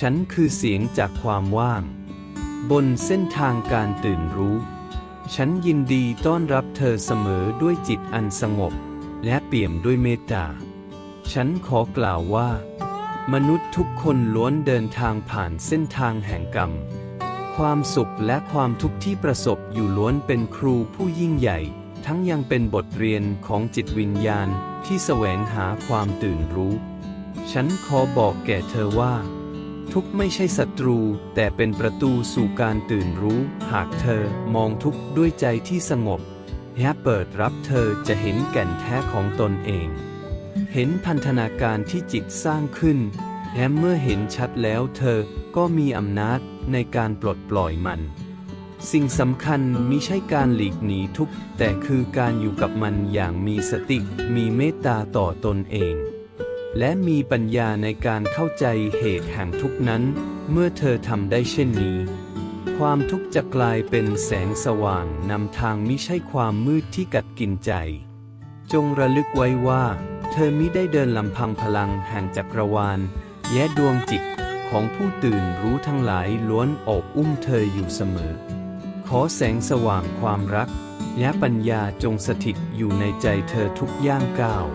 ฉันคือเสียงจากความว่าง บนเส้นทางการตื่นรู้ ฉันยินดีต้อนรับเธอเสมอด้วยจิตอันสงบ และเปี่ยมด้วยเมตตา ฉันขอกล่าวว่า มนุษย์ทุกคนล้วนเดินทางผ่านเส้นทางแห่งกรรม ความสุขและความทุกข์ที่ประสบอยู่ล้วนเป็นครูผู้ยิ่งใหญ่ ทั้งยังเป็นบทเรียนของจิตวิญญาณที่แสวงหาความตื่นรู้ ฉันขอบอกแก่เธอว่า ทุกไม่ใช่ศัตรู แต่เป็นประตูสู่การตื่นรู้ หากเธอมองทุกด้วยใจที่สงบและเปิดรับเธอจะเห็นแก่นแท้ของตนเอง เห็นพันธนาการที่จิตสร้างขึ้น และเมื่อเห็นชัดแล้วเธอก็มีอำนาจในการปลดปล่อยมัน สิ่งสำคัญมิใช่การหลีกหนีทุกแต่คือการอยู่กับมันอย่างมีสติ มีเมตตาต่อตนเอง และมีปัญญาในการเข้าใจเหตุแห่งทุกนั้น เมื่อเธอทำได้เช่นนี้ ความทุกข์จะกลายเป็นแสงสว่างนำทางมิใช่ความมืดที่กัดกินใจ จงระลึกไว้ว่า เธอมิได้เดินลำพังพลังแห่งจักรวาล แย้ดวงจิตของผู้ตื่นรู้ทั้งหลายล้วนอบอุ้มเธออยู่เสมอ ขอแสงสว่างความรัก และปัญญาจงสถิตอยู่ในใจเธอทุกย่างก้าว